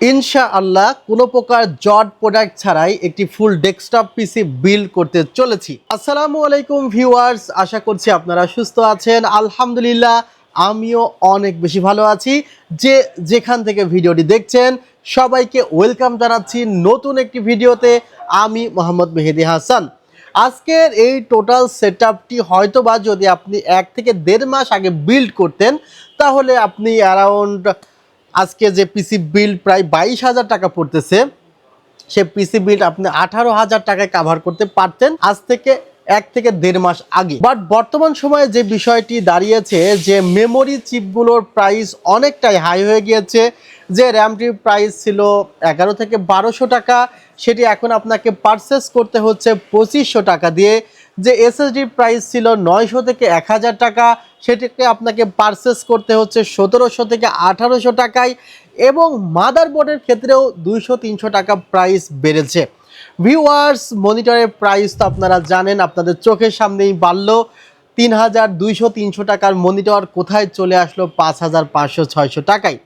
ইনশা আল্লাহ কোনো প্রকার জট প্রোডাক্ট ছাড়াই একটি ফুল ডেস্কটপ পিসি বিল্ড করতে চলেছি। আসসালামু আলাইকুম ভিউয়ার্স আশা করছি আপনারা সুস্থ আছেন। আলহামদুলিল্লাহ, আমিও অনেক বেশি ভালো আছি। যে যেখান থেকে ভিডিওটি দেখছেন, সবাইকে ওয়েলকাম জানাচ্ছি নতুন একটি ভিডিওতে। আমি মোহাম্মদ মেহেদি হাসান। আজকের এই টোটাল সেট আপটি হয়তো বা যদি আপনি এক থেকে দেড় মাস আগে বিল্ড করতেন, তাহলে আপনি অ্যারাউন্ড আজকে যে পিসি বিল প্রায় বাইশ হাজার টাকা পড়তেছে, সে পিসি বিল আপনি আঠারো হাজার টাকায় কাভার করতে পারতেন আজ থেকে এক থেকে দেড় মাস আগে। বাট বর্তমান সময়ে যে বিষয়টি দাঁড়িয়েছে, যে মেমোরি চিপগুলোর প্রাইস অনেকটাই হাই হয়ে গিয়েছে, যে র্যামটির প্রাইস ছিল এগারো থেকে বারোশো টাকা, সেটি এখন আপনাকে পারচেস করতে হচ্ছে পঁচিশশো টাকা দিয়ে, যে এসএসডির প্রাইস ছিল নয়শো থেকে এক হাজার টাকা সেটাকে আপনাকে পারচেস করতে হচ্ছে সতেরোশো থেকে আঠারোশো টাকায় এবং মাদারবোর্ডের ক্ষেত্রেও দুইশো, তিনশো টাকা প্রাইস বেড়েছে। ভিউয়ার্স মনিটরের প্রাইস তো আপনারা জানেন, আপনাদের চোখের সামনেই বাড়লো। তিন হাজার দুইশো, তিনশো টাকার মনিটর কোথায় চলে আসলো? পাঁচ হাজার পাঁচশো, ছয়শো টাকায়।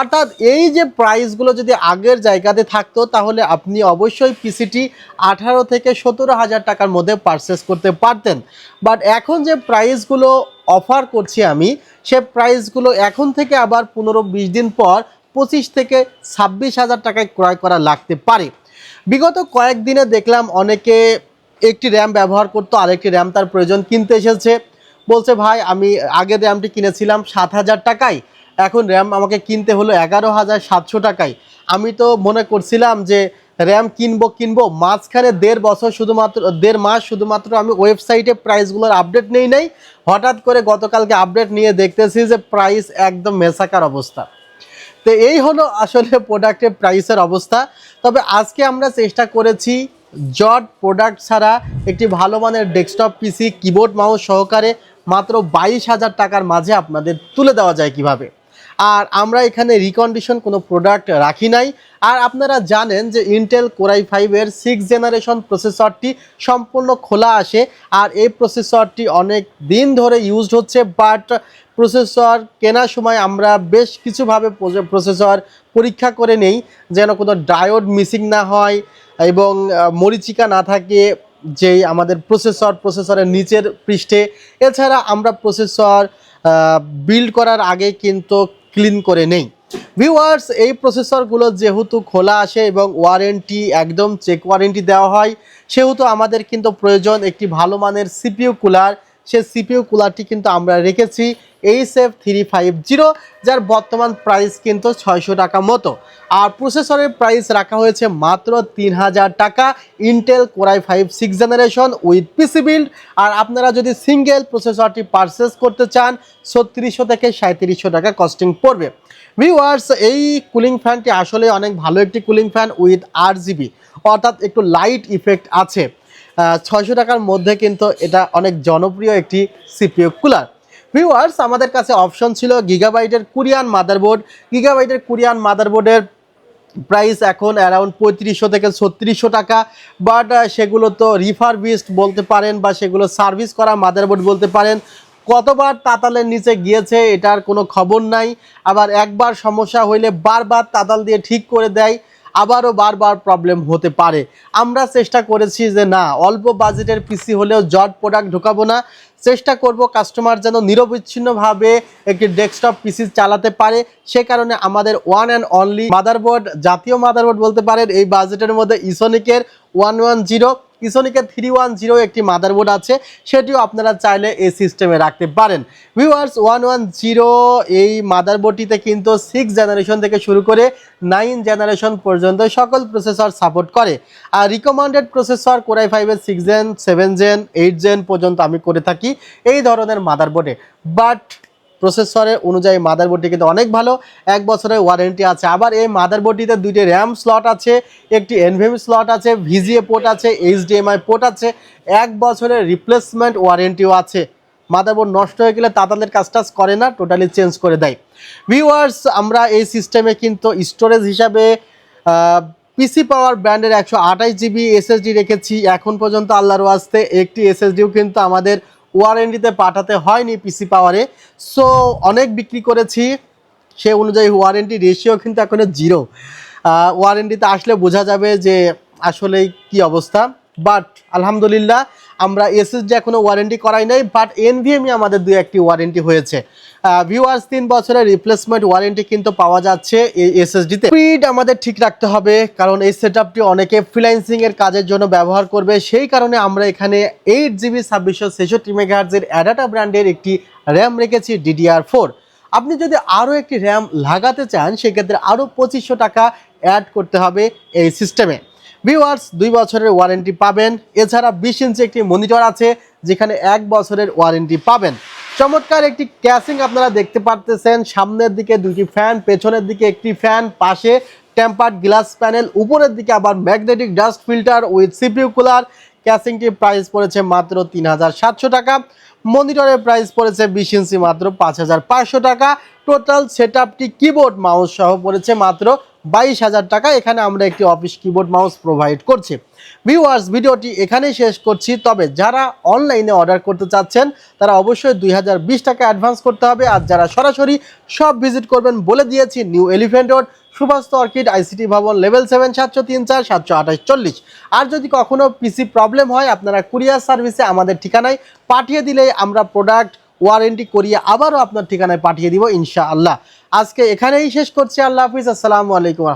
অর্থাৎ এই যে প্রাইসগুলো যদি আগের জায়গাতে থাকতো, তাহলে আপনি অবশ্যই পিসিটি আঠারো থেকে সতেরো হাজার টাকার মধ্যে পারচেস করতে পারতেন। বাট এখন যে প্রাইসগুলো অফার করছি আমি। সে প্রাইসগুলো এখন থেকে আবার পনেরো বিশ দিন পর পঁচিশ থেকে ছাব্বিশ হাজার টাকায় ক্রয় করা লাগতে পারে। বিগত কয়েকদিনে দেখলাম অনেকে একটি র্যাম ব্যবহার করতো, আরেকটি র্যাম তার প্রয়োজন কিনতে এসেছে। বলছে, ভাই, আমি আগের র্যামটি কিনেছিলাম সাত হাজার টাকায়, এখন র্যাম আমাকে কিনতে হলো এগারো হাজার সাতশো টাকায়। আমি তো মনে করছিলাম যে র্যাম কিনবো কিনবো, মাঝখানে দেড় বছর শুধুমাত্র, দেড় মাস শুধুমাত্র আমি ওয়েবসাইটে প্রাইসগুলোর আপডেট নেই নাই। হঠাৎ করে গতকালকে আপডেট নিয়ে দেখতেছি যে প্রাইস একদম মেসাকার অবস্থা। তো এই হলো আসলে প্রোডাক্টের প্রাইসের অবস্থা। তবে আজকে আমরা চেষ্টা করেছি জট প্রোডাক্ট ছাড়া একটি ভালো মানের ডেস্কটপ, পিসি, কিবোর্ড, মাউস সহকারে মাত্র বাইশ হাজার টাকার মাঝে আপনাদের তুলে দেওয়া যায় কীভাবে। আর আমরা এখানে রিকন্ডিশন কোনো প্রোডাক্ট রাখি নাই। আর আপনারা জানেন যে ইন্টেল কোরাই ফাইভের সিক্স জেনারেশন প্রসেসরটি সম্পূর্ণ খোলা আসে আর এই প্রসেসরটি অনেক দিন ধরে ইউজড হচ্ছে বাট প্রসেসর কেনার সময় আমরা বেশ কিছুভাবে প্রসেসর পরীক্ষা করে নেই, যেন কোনো ডায়োড মিসিং না হয় এবং মরিচিকা না থাকে যেই আমাদের প্রসেসর প্রসেসরের নিচের পৃষ্ঠে। এছাড়া আমরা প্রসেসর বিল্ড করার আগে কিন্তু ক্লিন করে নেই। ভিউয়ার্স এই প্রসেসরগুলো যেহেতু খোলা আসে এবং ওয়ারেন্টি একদম চেক ওয়ারেন্টি দেওয়া হয়, সেহেতু আমাদের কিন্তু প্রয়োজন একটি ভালো মানের সিপিইউ কুলার সে সিপিউ কুলারটি কিন্তু আমরা রেখেছি। H F three five zero, যার বর্তমান প্রাইস কিন্তু ছয়শো টাকা মতো। আর প্রসেসরের প্রাইস রাখা হয়েছে মাত্র তিন হাজার টাকা। Intel core i five six generation with PC build আর আপনারা যদি সিঙ্গেল প্রসেসরটি পারচেস করতে চান, ছত্রিশশো থেকে সাঁত্রিশশো টাকা কস্টিং পড়বে। ভিউয়ার্স এই কুলিং ফ্যানটি আসলে অনেক ভালো একটি কুলিং ফ্যান উইথ আট জিবি অর্থাৎ একটু লাইট ইফেক্ট আছে। ছয়শো টাকার মধ্যে কিন্তু এটা অনেক জনপ্রিয় একটি সিপিইউ কুলার ভিউয়ার্স আমাদের কাছে অপশন ছিল গিগাবাইটের কুরিয়ান মাদারবোর্ড গিগাবাইটের কুরিয়ান মাদারবোর্ডের প্রাইস এখন অ্যারাউন্ড পঁয়ত্রিশশো থেকে ছত্রিশশো টাকা। বাট সেগুলো তো রিফারবিস্ট বলতে পারেন বা সেগুলো সার্ভিস করা মাদারবোর্ড বলতে পারেন। কতবার তাতালের নিচে গিয়েছে এটার কোনো খবর নাই। আবার একবার সমস্যা হইলে বারবার তাতাল দিয়ে ঠিক করে দেয়। আবারও বারবার প্রবলেম হতে পারে। আমরা চেষ্টা করেছি যে না, অল্প বাজেটের পিসি হলেও জট প্রোডাক্ট ঢোকাবো না। চেষ্টা করব কাস্টমার যেন নিরবিচ্ছিন্নভাবে একটি ডেস্কটপ পিসি চালাতে পারে। সে কারণে আমাদের ওয়ান অ্যান্ড অনলি মাদারবোর্ড জাতীয় মাদারবোর্ড বলতে পারেন, এই বাজেটের মধ্যে ইসোনিকের ওয়ান ওয়ান জিরো ইসোনিকের থ্রি ওয়ান জিরো একটি মাদারবোর্ড আছে, সেটিও আপনারা চাইলে এই সিস্টেমে রাখতে পারেন। ভিউয়ার্স ওয়ান ওয়ান জিরো এই মাদারবোর্ডটিতে কিন্তু সিক্স জেনারেশন থেকে শুরু করে নাইন জেনারেশন পর্যন্ত সকল প্রসেসর সাপোর্ট করে। আর রিকমান্ডেড প্রসেসর কোরাই ফাইভের six gen seven gen eight gen পর্যন্ত আমি করে থাকি এই ধরনের মাদারবোর্ডে বাট প্রসেসরের অনুযায়ী মাদারবোর্ডটি কিন্তু অনেক ভালো। এক বছরের ওয়ারেন্টি আছে। আবার এই মাদারবোর্ডটিতে দুইটি র্যাম স্লট আছে, একটি এনভিএম স্লট আছে ভিজিএ পোর্ট আছে এইচডিএমআই পোর্ট আছে। এক বছরের রিপ্লেসমেন্ট ওয়ারেন্টিও আছে। মাদারবোর্ড নষ্ট হয়ে গেলে তাদের কাজ টাজ করে না টোটালি চেঞ্জ করে দেয়। ভিউয়ার্স আমরা এই সিস্টেমে কিন্তু স্টোরেজ হিসাবে পিসি পাওয়ার ব্র্যান্ডের একশো আঠাশ জিবি এসএসডি রেখেছি। এখন পর্যন্ত আল্লাহর ওয়াস্তে একটি এসএসডিও কিন্তু আমাদের ওয়ারেন্টিতে পাঠাতে হয়নি পিসি পাওয়ারে সো অনেক বিক্রি করেছি। সে অনুযায়ী ওয়ারেন্টি রেশিও কিন্তু এখনও জিরো ওয়ারেন্টিতে আসলে বোঝা যাবে যে আসলে কি অবস্থা। বাট আলহামদুলিল্লাহ আমরা এসএসডি এখনও ওয়ারেন্টি করাই নাই বাট এনভিএমই আমাদের দুই একটি ওয়ারেন্টি হয়েছে। ভিউয়ার্স তিন বছরের রিপ্লেসমেন্ট ওয়ারেন্টি কিন্তু পাওয়া যাচ্ছে এই এসএসডিতে স্পিড আমাদের ঠিক রাখতে হবে, কারণ এই সেটআপটি অনেকে ফ্রিল্যান্সিং এর কাজের জন্য ব্যবহার করবে। সেই কারণে আমরা এখানে এইট জিবি ছাব্বিশশো ছেষট্টি মেগাহার্জের অ্যাডাটা ব্র্যান্ডের একটি র্যাম রেখেছি ডিডিআর ফোর আপনি যদি আরও একটি র্যাম লাগাতে চান, সেক্ষেত্রে আরও পঁচিশশো টাকা অ্যাড করতে হবে এই সিস্টেমে ভিউয়ার্স দুই বছরের ওয়ারেন্টি পাবেন। এছাড়া বিশ ইঞ্চি একটি মনিটর আছে, যেখানে এক বছরের ওয়ারেন্টি পাবেন। চমৎকার একটি ক্যাসিং আপনারা দেখতে পারতেছেন। সামনের দিকে দুটি ফ্যান পেছনের দিকে একটি ফ্যান পাশে টেম্পার্ড গ্লাস প্যানেল উপরের দিকে আবার magnetic dust filter with CPU cooler ক্যাসিংটির price পড়েছে মাত্র তিন হাজার সাতশো টাকা। মনিটরের প্রাইস পড়েছে বিশ ইঞ্চি মাত্র পাঁচ হাজার পাঁচশো টাকা। টোটাল সেট আপটি কিবোর্ড মাউস সহ পড়েছে মাত্র বাইশ হাজার টাকা। এখানে আমরা একটি অফিস কিবোর্ড মাউস প্রোভাইড করছি। ভিউয়ার্স ভিডিওটি এখানেই শেষ করছি। তবে যারা অনলাইনে অর্ডার করতে চাচ্ছেন, তারা অবশ্যই দুই হাজার বিশ টাকা অ্যাডভান্স করতে হবে। আর যারা সরাসরি সব ভিজিট করবেন, বলে দিয়েছি new elephant road Subhash orchid ICT ভবন লেভেল সেভেন সাতশো তিন চার, সাতশো আঠাশ চল্লিশ। আর যদি কখনও পিসি প্রবলেম হয়, আপনারা কুরিয়ার সার্ভিসে আমাদের ঠিকানায় পাঠিয়ে দিলেই আমরা প্রোডাক্ট ওয়ারেন্টি করিয়ে আবারও আপনার ঠিকানায় পাঠিয়ে দিব, ইনশাআল্লাহ। আজকে এখানেই শেষ করছি। আল্লাহ হাফিজ। আসসালামু আলাইকুম